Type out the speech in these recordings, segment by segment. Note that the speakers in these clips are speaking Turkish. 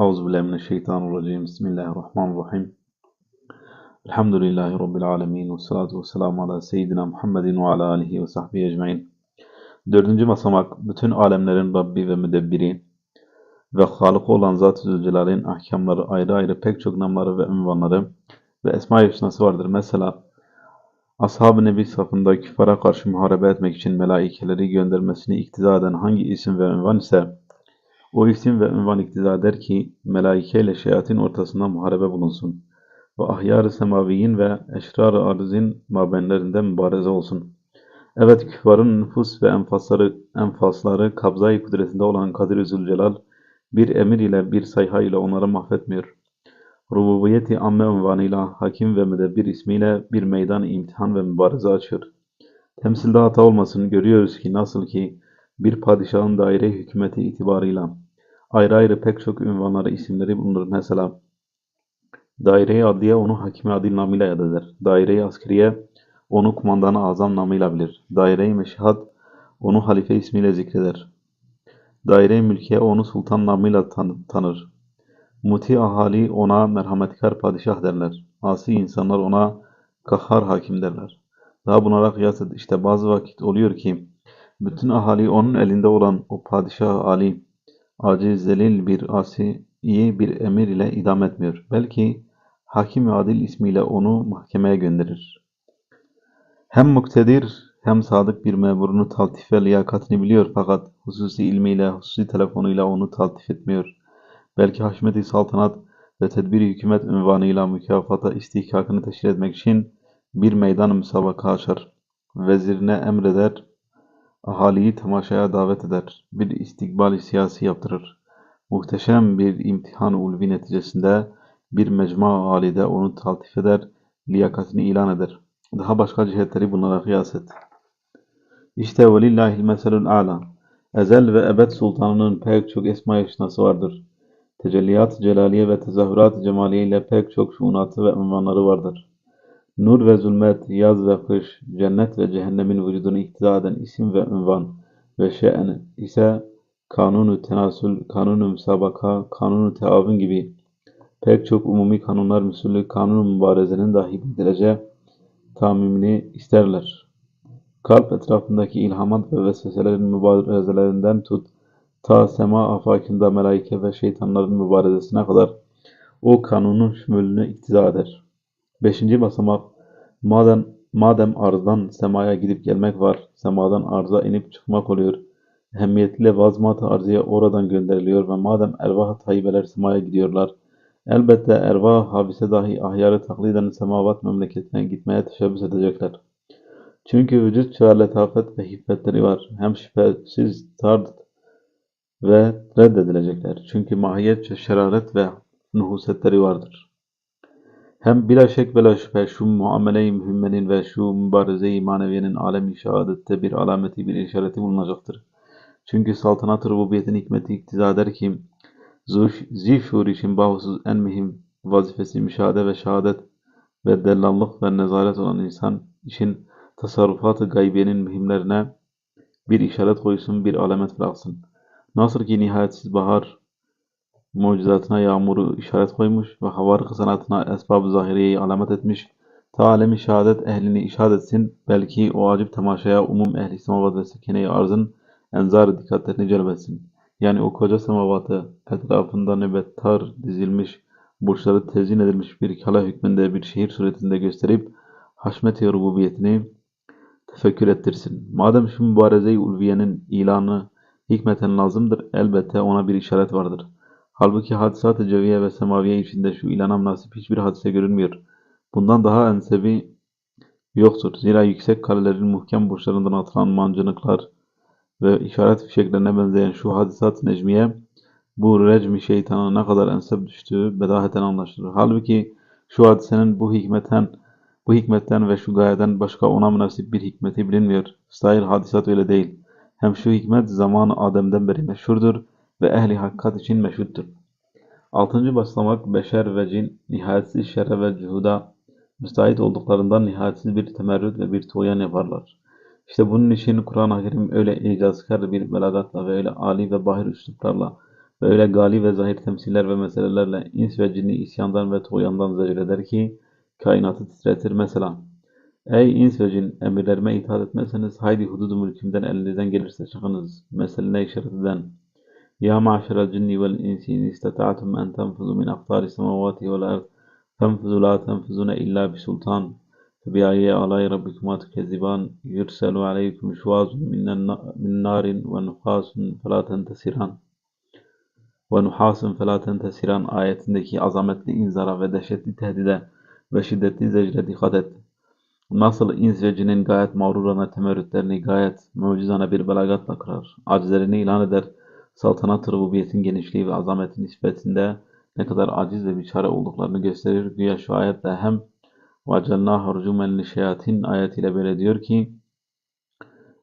Euzubillahimineşşeytanirracim. Bismillahirrahmanirrahim. Elhamdülillahi Rabbil alemin. Ve salatu ve selamu ala seyyidina Muhammedin ve ala alihi ve sahbihi ecmain. Dördüncü basamak, bütün alemlerin Rabbi ve müdebbiri ve Halıkı olan Zat-ı Zülcelal'in ahkamları ayrı ayrı pek çok namları ve ünvanları ve esma-i hüsnası vardır. Mesela Ashab-ı Nebi safında küfara karşı muharebe etmek için melaikeleri göndermesini iktiza eden hangi isim ve ünvan ise o isim ve ünvan iktiza eder ki melaike ile şeyatin ortasında muharebe bulunsun ve ahyar-ı semaviyin ve eşrar-ı arzin mabenlerinde mübareze olsun. Evet küffarın nüfus ve enfasları, enfasları kabzayı kudretinde olan Kadir-i Zülcelal bir emir ile bir sayha ile onları mahvetmiyor. Rububiyeti amme unvanıyla hakim ve müdebbir ismiyle bir meydan imtihan ve mübareze açıyor. Temsilde hata olmasın görüyoruz ki nasıl ki bir padişahın daire hükümeti itibarıyla ayrı ayrı pek çok ünvanları isimleri bulunur. Mesela daire-i adliye onu hakimi adil namıyla yad eder. Daire-i askeriye onu kumandanı azam namıyla bilir. Daire-i meşhat onu halife ismiyle zikreder. Daire-i mülkiye onu sultan namıyla tan tanır. Muti ahali ona merhametkar padişah derler. Asi insanlar ona kahhar hakim derler. Daha bunlara kıyas et. İşte bazı vakit oluyor ki bütün ahali onun elinde olan o padişah Ali, aciz zelil bir asiyi bir emir ile idam etmiyor. Belki hakim adil ismiyle onu mahkemeye gönderir. Hem muktedir hem sadık bir memurunu taltif ve liyakatini biliyor fakat hususi ilmiyle, hususi telefonuyla onu taltif etmiyor. Belki haşmeti saltanat ve tedbiri hükümet ünvanıyla mükafata istihkakını teşkil etmek için bir meydan müsabaka açar. Vezirine emreder, ahaliyi temaşaya davet eder. Bir istikbali siyasi yaptırır. Muhteşem bir imtihan ulvi neticesinde bir mecma alide onu taltif eder, liyakatini ilan eder. Daha başka cihetleri bunlara kıyas et. İşte velillahil meselul a'la. Ezel ve ebed sultanının pek çok esma yaşnası vardır. Tecelliyat celaliye ve tezahürat cemaliye ile pek çok şuunatı ve ünvanları vardır. Nur ve zulmet, yaz ve kış, cennet ve cehennemin vücudunu iktida eden isim ve ünvan ve şe'n ise kanunu tenasül, kanunu müsabaka, kanunu teavün gibi pek çok umumi kanunlar müsüllü kanun mübarezenin dahi bildirece tamimini isterler. Kalp etrafındaki ilhamat ve vesveselerin mübarezelerinden tut, ta sema afakında melaike ve şeytanların mübarezesine kadar o kanunun şümülünü iktiza eder. Beşinci basamak, madem, madem arzdan semaya gidip gelmek var, semadan arza inip çıkmak oluyor, ehemmiyetli vazmat-ı arzıya oradan gönderiliyor ve madem ervah tayyibeler semaya gidiyorlar, elbette ervah habise dahi ahyarı takliden semavat memleketine gitmeye teşebbüs edecekler. Çünkü vücut ve letafet ve hiffetleri var. Hem şüphesiz tard ve reddedilecekler. Çünkü mahiyet ve şeraret ve nuhusetleri vardır. Hem bila şek ve la şüphe şu muamele-i mühimmenin ve şu mübareze-i maneviyenin alem-i şehadette bir alameti, bir işareti bulunacaktır. Çünkü saltanat-ı rububiyetin hikmeti iktiza eder ki, zişur için bahusuz en mühim vazifesi müşahede ve şehadet ve dellallık ve nezaret olan insan için tasarrufat-ı gaybiyenin mühimlerine bir işaret koysun, bir alamet bıraksın. Nasıl ki nihayetsiz bahar mucizatına yağmuru işaret koymuş ve havarık sanatına esbab-ı zahiriyeyi alamet etmiş, ta alemi şehadet ehlini işaret etsin, belki o acip temaşaya umum ehli semavat ve sekine-i arzın enzar dikkatlerini celbetsin. Yani o koca semavatı etrafında nöbettar dizilmiş, burçları tezyin edilmiş bir kala hükmünde bir şehir suretinde gösterip haşmet-i rububiyetini tefekkür ettirsin. Madem şu mübareze-i ulviyenin ilanı hikmeten lazımdır, elbette ona bir işaret vardır. Halbuki hadisat-ı ceviye ve semaviye içinde şu ilana münasip hiçbir hadise görünmüyor. Bundan daha ensebi yoktur. Zira yüksek kalelerin muhkem burçlarından atılan mancınıklar ve işaret fişeklerine benzeyen şu hadisat necmiye bu recmi şeytana ne kadar ensep düştüğü bedaheten anlaşılır. Halbuki şu hadisenin bu hikmetten bu hikmetten ve şu gayeden başka ona münasip bir hikmeti bilinmiyor. Sahir hadisat öyle değil. Hem şu hikmet zamanı Adem'den beri meşhurdur ve ehli hakikat için meşhuttur. Altıncı basamak beşer ve cin nihayetsiz şerre ve cuhuda müstahit olduklarından nihayetsiz bir temerrüt ve bir tuğyan yaparlar. İşte bunun için Kur'an-ı Kerim öyle icazkar bir belagatla ve öyle âli ve bahir üsluplarla ve öyle gali ve zahir temsiller ve meselelerle ins ve cinni isyandan ve tuğyandan zecir eder ki kainatı titretir mesela. Ey ins ve cin emirlerime itaat etmezseniz haydi hududu mülkümden elinizden gelirse çıkınız. Meseline işaret eden. يا معشر الجن والإنس إن استطعتم أن تنفذوا من أقطار السماوات والأرض فانفذوا لا تنفذون إلا بسلطان. فبأي آلاء ربكما تكذبان؟ يرسل عليكم شواظ من نار ونقاس فلا تنتصران ونحاس فلا تنتصران آية لك عظمة إنزارة ودهشت تهديدة وشدت زجرة خدت. Nasıl ins ve cinin gayet mağrurana temerrütlerini gayet mucizana bir belagatla kırar, acizlerini ilan eder.'' saltanat rububiyetin genişliği ve azameti nispetinde ne kadar aciz ve biçare olduklarını gösterir. Güya şu ayetle hem وَجَلْنَاهُ رُجُمًا لِشَيَاطِينَ ayetiyle böyle diyor ki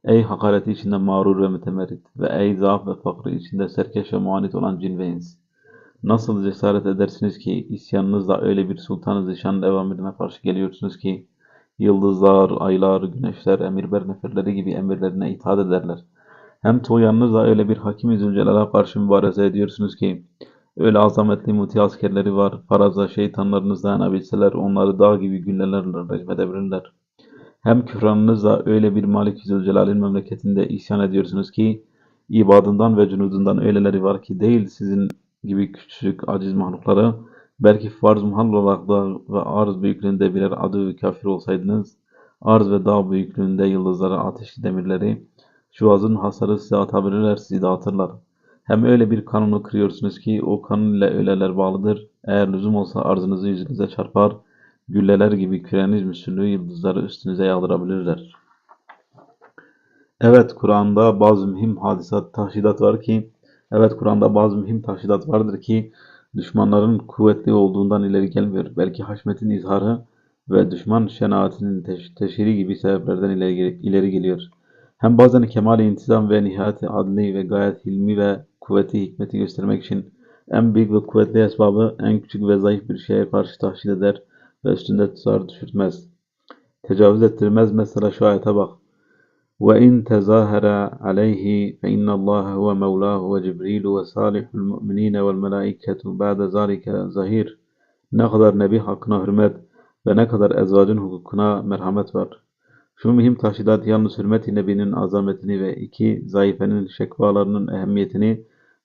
Ey hakareti içinde mağrur ve mütemerrit ve ey zaaf ve fakrı içinde serkeş ve muanit olan cin ve ins. Nasıl cesaret edersiniz ki isyanınızla öyle bir sultanı zişanın evamirine karşı geliyorsunuz ki yıldızlar, aylar, güneşler, emirber neferleri gibi emirlerine itaat ederler. Hem tuğyanınızla öyle bir hakim-i zülcelala karşı mübareze ediyorsunuz ki Öyle azametli muti askerleri var. Faraza şeytanlarınız dayanabilseler onları dağ gibi güllelerle rejim edebilirler. Hem küfranınızla öyle bir Malik Zülcelal'in memleketinde isyan ediyorsunuz ki ibadından ve cunudundan öyleleri var ki değil sizin gibi küçük aciz mahlukları belki farz muhal olarak da ve arz büyüklüğünde birer adı kafir olsaydınız arz ve dağ büyüklüğünde yıldızları ateşli demirleri şu hasarı size atabilirler sizi dağıtırlar. Hem öyle bir kanunu kırıyorsunuz ki o kanun ile öyleler bağlıdır. Eğer lüzum olsa arzınızı yüzünüze çarpar, gülleler gibi küreniz müsüllü yıldızları üstünüze yağdırabilirler. Evet Kur'an'da bazı mühim hadisat, tahşidat var ki, evet Kur'an'da bazı mühim tahşidat vardır ki, düşmanların kuvvetli olduğundan ileri gelmiyor. Belki haşmetin izharı ve düşman şenaatinin teş teşhiri gibi sebeplerden ileri, ileri geliyor. Hem bazen kemal-i intizam ve nihayet adli ve gayet hilmi ve kuvveti hikmeti göstermek için en büyük ve kuvvetli esbabı en küçük ve zayıf bir şeye karşı tahsil eder ve üstünde tutar düşürtmez. Tecavüz ettirmez. Mesela şu ayete bak. وَاِنْ تَزَاهَرَ عَلَيْهِ فَاِنَّ اللّٰهَ هُوَ مَوْلَاهُ وَجِبْرِيلُ وَصَالِحُ الْمُؤْمِنِينَ وَالْمَلَائِكَةُ بَعْدَ ذَٰلِكَ zahir. Ne kadar Nebi hakkına hürmet ve ne kadar ezvacın hukukuna merhamet var. Şu mühim taşidat yalnız hürmet-i Nebi'nin azametini ve iki zayıfenin şekvalarının ehemmiyetini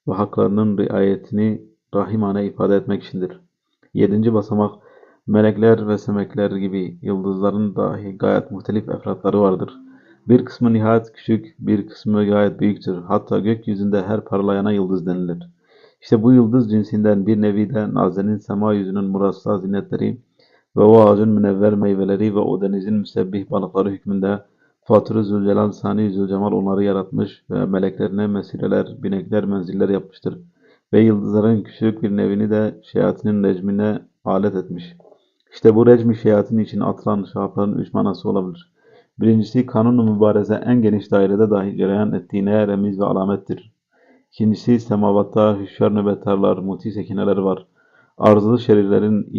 ve haklarının riayetini rahimane ifade etmek içindir. Yedinci basamak, melekler ve semekler gibi yıldızların dahi gayet muhtelif efratları vardır. Bir kısmı nihayet küçük, bir kısmı gayet büyüktür. Hatta gökyüzünde her parlayana yıldız denilir. İşte bu yıldız cinsinden bir nevi de nazenin sema yüzünün murassa zinetleri ve o ağacın münevver meyveleri ve o denizin müsebbih balıkları hükmünde Fatır-ı Zülcelal Sani Zülcemal onları yaratmış ve meleklerine mesireler, binekler, menziller yapmıştır. Ve yıldızların küçük bir nevini de şeyatinin recmine alet etmiş. İşte bu recmi şeyatin için atılan şahapların üç manası olabilir. Birincisi kanun-u mübareze en geniş dairede dahi cereyan ettiğine remiz ve alamettir. İkincisi semavatta hüşyar nöbettarlar, muti sekineler var. Arzılı şerirlerin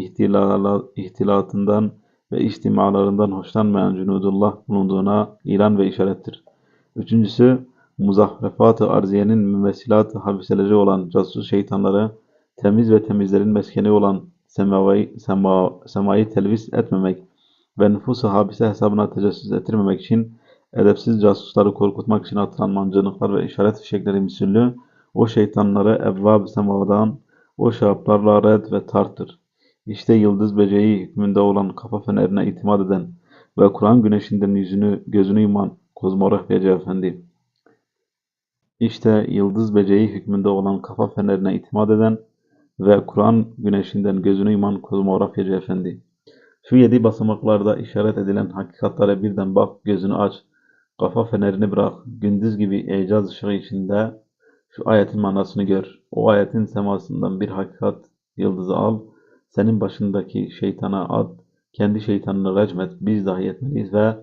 ihtilatından ve içtimalarından hoşlanmayan cunudullah bulunduğuna ilan ve işarettir. Üçüncüsü, muzahrefat-ı arziyenin mümessilat-ı habiseleri olan casus şeytanları, temiz ve temizlerin meskeni olan semavayı, sema, semayı telvis etmemek ve nüfus-u habise hesabına tecessüs ettirmemek için edepsiz casusları korkutmak için atılan mancınıklar ve işaret fişekleri misüllü o şeytanları evvab semadan o şahaplarla red ve tarttır. İşte yıldız beceği hükmünde olan kafa fenerine itimat eden ve Kur'an güneşinden yüzünü gözünü yuman Kozmorah Bece Efendi. İşte yıldız beceği hükmünde olan kafa fenerine itimat eden ve Kur'an güneşinden gözünü yuman Kozmorah Bece Efendi. Şu yedi basamaklarda işaret edilen hakikatlere birden bak, gözünü aç, kafa fenerini bırak, gündüz gibi ecaz ışığı içinde şu ayetin manasını gör. O ayetin semasından bir hakikat yıldızı al. Senin başındaki şeytana ad. Kendi şeytanını recmet. Biz dahi etmeliyiz ve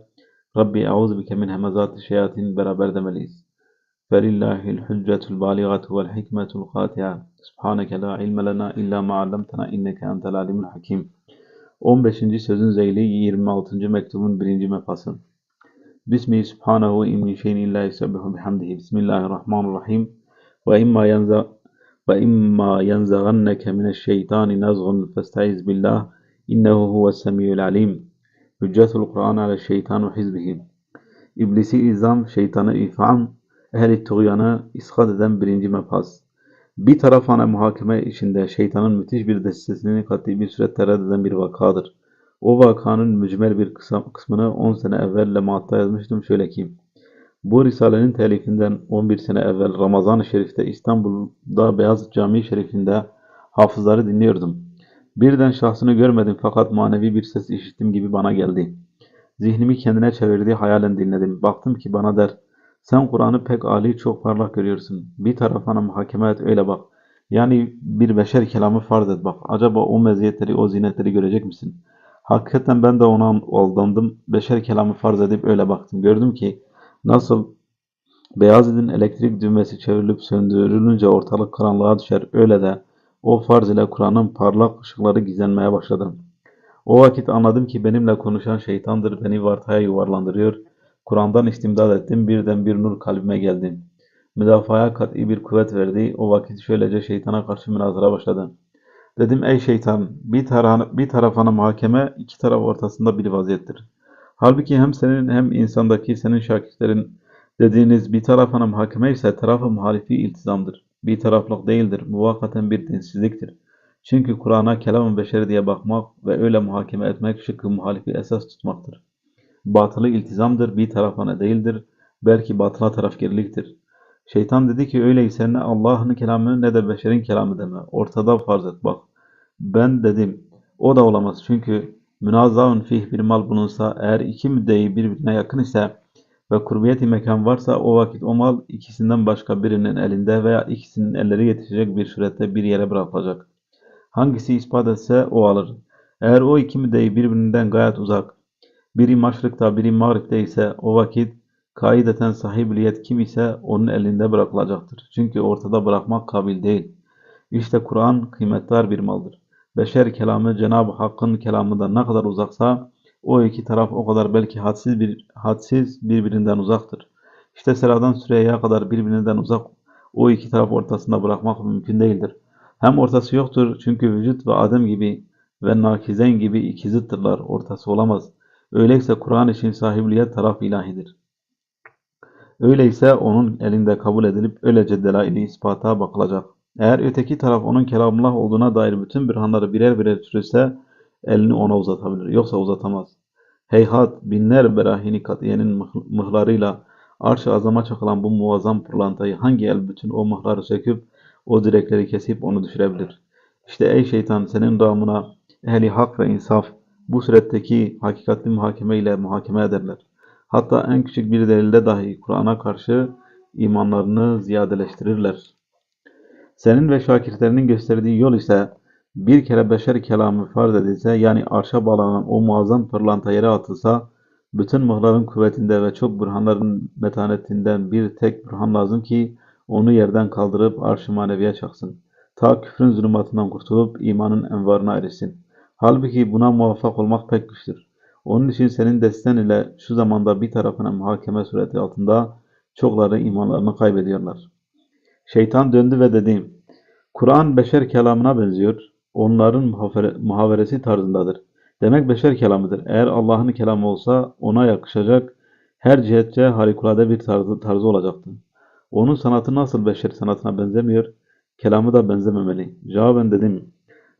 Rabbi eûzu bike min hemezâti şeyatin beraber demeliyiz. Velillahil hüccetul baligatu vel hikmetul kâtiha. Subhaneke la ilme lena illa ma'allemtena inneke entel alimul hakim. 15. sözün zeyli 26. mektubun 1. mefası. Bismi subhanahu imin şeyin illa yusabbihu bihamdihi. Bismillahirrahmanirrahim. Ve imma yanza وَإِمَّا يَنْزَغَنَّكَ مِنَ الشَّيْطَانِ نَزْغٌ فَاسْتَعِذْ بِاللّٰهِ إِنَّهُ هُوَ السَّمِيعُ الْعَلِيمُ Hüccetul Kur'an ala şeytan ve hizbihi. İblisi izam, şeytanı ifam, ehli tuğyanı iskat eden birinci mefaz. Bir tarafana muhakeme içinde şeytanın müthiş bir destesini kat'i bir süre tereddüt eden bir vakadır. O vakanın mücmel bir kısmını 10 sene evvel Lemaat'ta yazmıştım şöyle ki, bu Risale'nin telifinden 11 sene evvel Ramazan-ı Şerif'te İstanbul'da Beyaz Camii Şerif'inde hafızları dinliyordum. Birden şahsını görmedim fakat manevi bir ses işittim gibi bana geldi. Zihnimi kendine çevirdi, hayalen dinledim. Baktım ki bana der, sen Kur'an'ı pek âli, çok parlak görüyorsun. Bir tarafına muhakeme et, öyle bak. Yani bir beşer kelamı farz et bak. Acaba o meziyetleri, o zinetleri görecek misin? Hakikaten ben de ona aldandım. Beşer kelamı farz edip öyle baktım. Gördüm ki nasıl Beyazıt'ın elektrik düğmesi çevrilip söndürülünce ortalık karanlığa düşer. Öyle de o farz ile Kur'an'ın parlak ışıkları gizlenmeye başladı. O vakit anladım ki benimle konuşan şeytandır, beni vartaya yuvarlandırıyor. Kur'an'dan istimdad ettim, birden bir nur kalbime geldi. Müdafaya kat'i bir kuvvet verdi. O vakit şöylece şeytana karşı münazara başladı. Dedim ey şeytan, bir, tara bir tarafana muhakeme, iki taraf ortasında bir vaziyettir. Halbuki hem senin hem insandaki senin şakirtlerin dediğiniz bir tarafana muhakeme ise tarafı muhalifi iltizamdır. Bir taraflık değildir, muvakaten bir dinsizliktir. Çünkü Kur'an'a kelam-ı beşeri diye bakmak ve öyle muhakeme etmek şıkkı muhalifi esas tutmaktır. Batılı iltizamdır, bir tarafana değildir, belki batıla tarafgirliktir. Şeytan dedi ki öyleyse ne Allah'ın kelamı ne de beşerin kelamı deme. Ortada farz et bak. Ben dedim o da olamaz çünkü münazaun fih bir mal bulunsa eğer iki müddeyi birbirine yakın ise ve kurbiyeti mekan varsa o vakit o mal ikisinden başka birinin elinde veya ikisinin elleri yetişecek bir surette bir yere bırakılacak. Hangisi ispat etse o alır. Eğer o iki müddeyi birbirinden gayet uzak, biri maşrıkta biri mağripte ise o vakit kaideten sahibiliyet kim ise onun elinde bırakılacaktır. Çünkü ortada bırakmak kabil değil. İşte Kur'an kıymetli bir maldır. Beşer kelamı Cenab-ı Hakk'ın kelamından ne kadar uzaksa o iki taraf o kadar belki hadsiz bir hadsiz birbirinden uzaktır. İşte Sera'dan Süreyya'ya kadar birbirinden uzak o iki taraf ortasında bırakmak mümkün değildir. Hem ortası yoktur çünkü vücut ve Adem gibi ve nakizen gibi iki zıttırlar. Ortası olamaz. Öyleyse Kur'an için sahibliyet taraf ilahidir. Öyleyse onun elinde kabul edilip öylece delaili ispata bakılacak. Eğer öteki taraf onun kelamullah olduğuna dair bütün bürhanları birer birer türese elini ona uzatabilir. Yoksa uzatamaz. Heyhat binler berahini katiyenin mıhlarıyla arş-ı azama çakılan bu muazzam pırlantayı hangi el bütün o mıhları söküp o direkleri kesip onu düşürebilir. İşte ey şeytan senin damına ehli hak ve insaf bu suretteki hakikatli muhakeme ile muhakeme ederler. Hatta en küçük bir delilde dahi Kur'an'a karşı imanlarını ziyadeleştirirler. Senin ve şakirtlerinin gösterdiği yol ise bir kere beşer kelamı farz edilse yani arşa bağlanan o muazzam pırlanta yere atılsa bütün mıhların kuvvetinde ve çok burhanların metanetinden bir tek burhan lazım ki onu yerden kaldırıp arş-ı maneviye çaksın. Ta küfrün zulümatından kurtulup imanın envarına erişsin. Halbuki buna muvaffak olmak pek güçtür. Onun için senin desten ile şu zamanda bir tarafına muhakeme sureti altında çokları imanlarını kaybediyorlar. Şeytan döndü ve dedi, Kur'an beşer kelamına benziyor, onların muhaveresi tarzındadır. Demek beşer kelamıdır. Eğer Allah'ın kelamı olsa ona yakışacak her cihetçe harikulade bir tarzı, tarzı olacaktı. Onun sanatı nasıl beşer sanatına benzemiyor, kelamı da benzememeli. Cevaben dedim,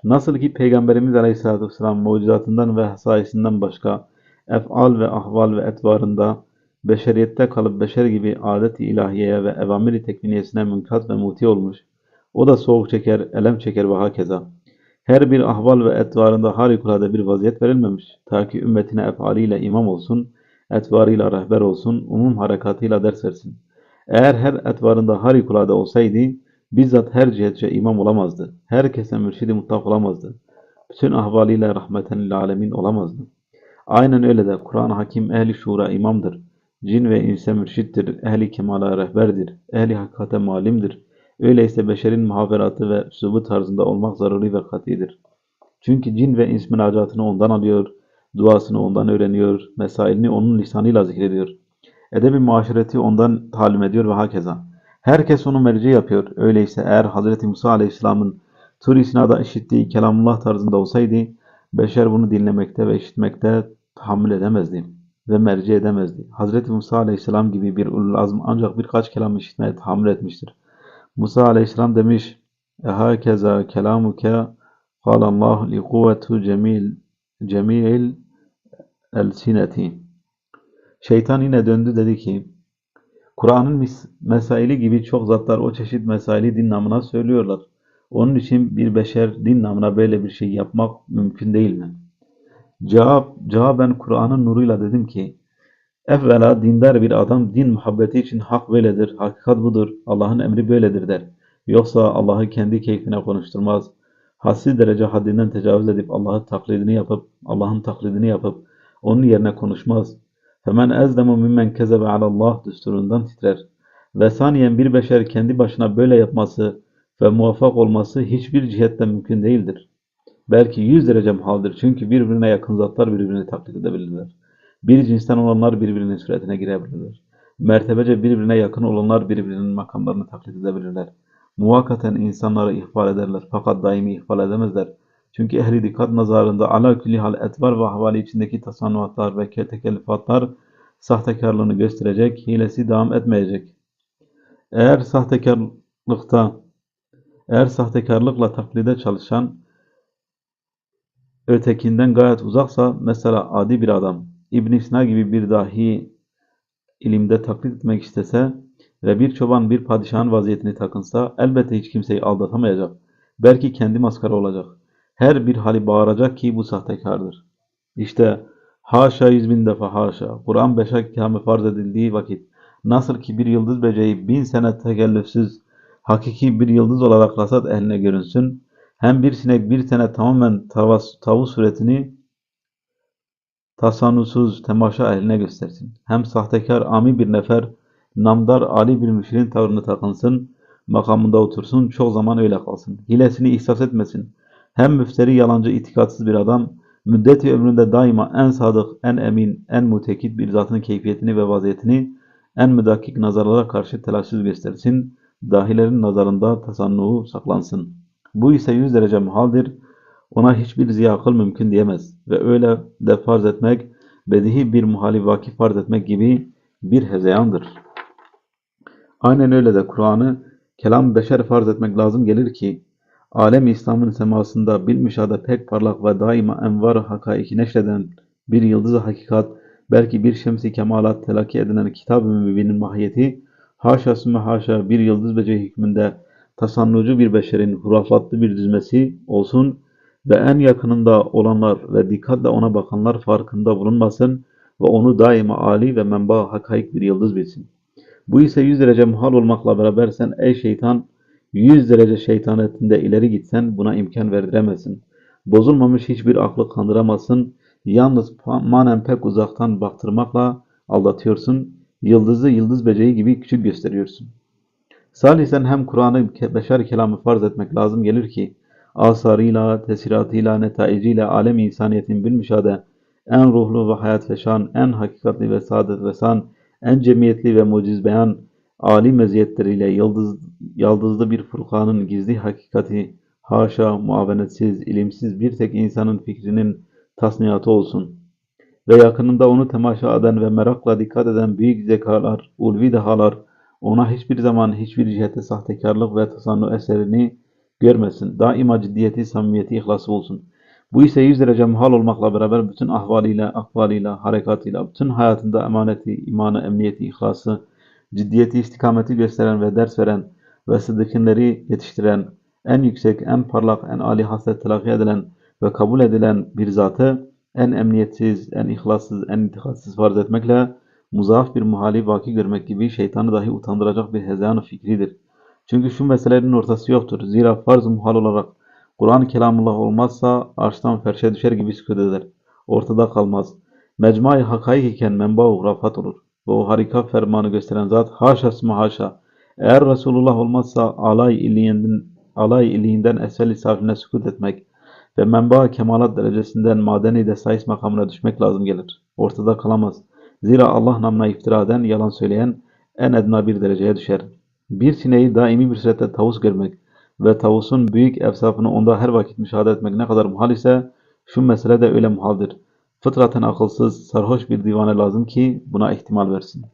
nasıl ki Peygamberimiz Aleyhisselatü Vesselam mucizatından ve hasayisinden başka efal ve ahval ve etvarında beşeriyette kalıp beşer gibi adet-i ilahiyeye ve evamir-i münkat ve muti olmuş. O da soğuk çeker, elem çeker ve hakeza. Her bir ahval ve etvarında harikulade bir vaziyet verilmemiş. Ta ki ümmetine efaliyle imam olsun, etvarıyla rehber olsun, umum harekatıyla ders versin. Eğer her etvarında harikulade olsaydı, bizzat her cihetçe imam olamazdı. Herkese mürşidi mutlak olamazdı. Bütün ahvaliyle rahmeten lil alemin olamazdı. Aynen öyle de Kur'an hakim ehli şura imamdır. Cin ve inse mürşittir, ehli kemala rehberdir, ehli hakikate malimdir. Öyleyse beşerin muhaberatı ve üslubu tarzında olmak zaruri ve katidir. Çünkü cin ve ins münacatını ondan alıyor, duasını ondan öğreniyor, mesailini onun lisanıyla zikrediyor. Edebi muaşereti ondan talim ediyor ve hakeza. Herkes onu merci yapıyor. Öyleyse eğer Hazreti Musa Aleyhisselam'ın Tur İsna'da işittiği kelamullah tarzında olsaydı, beşer bunu dinlemekte ve işitmekte tahammül edemezdi ve merci edemezdi. Hazreti Musa Aleyhisselam gibi bir ulul azm ancak birkaç kelam işitmeye tahammül etmiştir. Musa Aleyhisselam demiş, kelamuke kâlallahu li kuvvetu cemil cemil elsineti. Şeytan yine döndü dedi ki, Kur'an'ın mesaili gibi çok zatlar o çeşit mesaili din namına söylüyorlar. Onun için bir beşer din namına böyle bir şey yapmak mümkün değil mi? Cevap, cevaben Kur'an'ın nuruyla dedim ki, evvela dindar bir adam din muhabbeti için hak böyledir, hakikat budur, Allah'ın emri böyledir der. Yoksa Allah'ı kendi keyfine konuşturmaz. Hadsiz derece haddinden tecavüz edip Allah'ı taklidini yapıp, Allah'ın taklidini yapıp, onun yerine konuşmaz. Femen ezdemu mimmen kezebe alallah düsturundan titrer. Ve saniyen bir beşer kendi başına böyle yapması ve muvaffak olması hiçbir cihetten mümkün değildir. Belki yüz derece muhaldir çünkü birbirine yakın zatlar birbirini taklit edebilirler. Bir cinsten olanlar birbirinin suretine girebilirler. Mertebece birbirine yakın olanlar birbirinin makamlarını taklit edebilirler. Muvakkaten insanları ihbar ederler fakat daimi ihbar edemezler. Çünkü ehli dikkat nazarında ala külli hal etvar ve havali içindeki tasannuatlar ve tekellifatlar sahtekarlığını gösterecek, hilesi devam etmeyecek. Eğer sahtekarlıkta eğer sahtekarlıkla taklide çalışan ötekinden gayet uzaksa mesela adi bir adam İbn Sina gibi bir dahi ilimde taklit etmek istese ve bir çoban bir padişahın vaziyetini takınsa elbette hiç kimseyi aldatamayacak. Belki kendi maskara olacak. Her bir hali bağıracak ki bu sahtekardır. İşte haşa yüz bin defa haşa. Kur'an beşer kâme farz edildiği vakit nasıl ki bir yıldız böceği bin sene tekellüfsüz hakiki bir yıldız olarak rasat ehline görünsün, hem bir sinek bir sene tamamen tavus, tavus suretini tasanusuz temaşa ehline göstersin. Hem sahtekar ami bir nefer, namdar ali bir müşrin tavrını takınsın, makamında otursun, çok zaman öyle kalsın. Hilesini ihsas etmesin. Hem müfteri yalancı itikatsız bir adam, müddeti ömründe daima en sadık, en emin, en mutekit bir zatın keyfiyetini ve vaziyetini en müdakik nazarlara karşı telaşsız göstersin, dahilerin nazarında tasannuğu saklansın. Bu ise yüz derece muhaldir, ona hiçbir ziya akıl mümkün diyemez ve öyle de farz etmek, bedihi bir muhali vakif farz etmek gibi bir hezeyandır. Aynen öyle de Kur'an'ı kelam beşer farz etmek lazım gelir ki, alem İslam'ın semasında bilmüşade pek parlak ve daima envar hakaiki neşreden bir yıldızı hakikat, belki bir şemsi kemalat telakki edilen kitab-ı mübinin mahiyeti, haşa sümme haşa bir yıldız böceği hükmünde tasannucu bir beşerin hurafatlı bir düzmesi olsun ve en yakınında olanlar ve dikkatle ona bakanlar farkında bulunmasın ve onu daima ali ve menba hakaik bir yıldız bilsin. Bu ise yüz derece muhal olmakla beraber sen ey şeytan yüz derece şeytanetinde ileri gitsen buna imkan verdiremezsin. Bozulmamış hiçbir aklı kandıramazsın. Yalnız manen pek uzaktan baktırmakla aldatıyorsun. Yıldızı yıldız böceği gibi küçük gösteriyorsun. Salisen hem Kur'an'ı beşer kelamı farz etmek lazım gelir ki asarıyla, tesiratıyla, netaiciyle alem insaniyetin bilmüşade en ruhlu ve hayat feşan, en hakikatli ve saadet ve san, en cemiyetli ve muciz beyan, âli meziyetleriyle yıldız, yaldızlı bir Furkan'ın gizli hakikati, haşa, muavenetsiz, ilimsiz bir tek insanın fikrinin tasniyatı olsun. Ve yakınında onu temaşa eden ve merakla dikkat eden büyük zekalar, ulvi dehalar, ona hiçbir zaman hiçbir cihette sahtekarlık ve tasannu eserini görmesin. Daima ciddiyeti, samimiyeti, ihlası olsun. Bu ise yüz derece muhal olmakla beraber bütün ahvaliyle, akvaliyle, harekatıyla, bütün hayatında emaneti, imanı, emniyeti, ihlası, ciddiyeti, istikameti gösteren ve ders veren ve sıddıkinleri yetiştiren, en yüksek, en parlak, en âli hasret telakki edilen ve kabul edilen bir zatı en emniyetsiz, en ihlassız, en intikatsız farz etmekle muzaaf bir muhali vaki görmek gibi şeytanı dahi utandıracak bir hezeyan fikridir. Çünkü şu meselelerin ortası yoktur. Zira farz muhal olarak Kur'an kelamullah olmazsa arştan ferşe düşer gibi sükut eder. Ortada kalmaz. Mecmai hakaik iken menba-u hurafat olur. Ve o harika fermanı gösteren zat haşa haşa. Eğer Resulullah olmazsa alay illiğinden, alay illiğinden esfel-i sükut etmek ve menba kemalat derecesinden madeni desais makamına düşmek lazım gelir. Ortada kalamaz. Zira Allah namına iftira eden, yalan söyleyen en edna bir dereceye düşer. Bir sineği daimi bir surette tavus görmek ve tavusun büyük efsafını onda her vakit müşahede etmek ne kadar muhal ise şu mesele de öyle muhaldir. Fıtraten akılsız, sarhoş bir divane lazım ki buna ihtimal versin.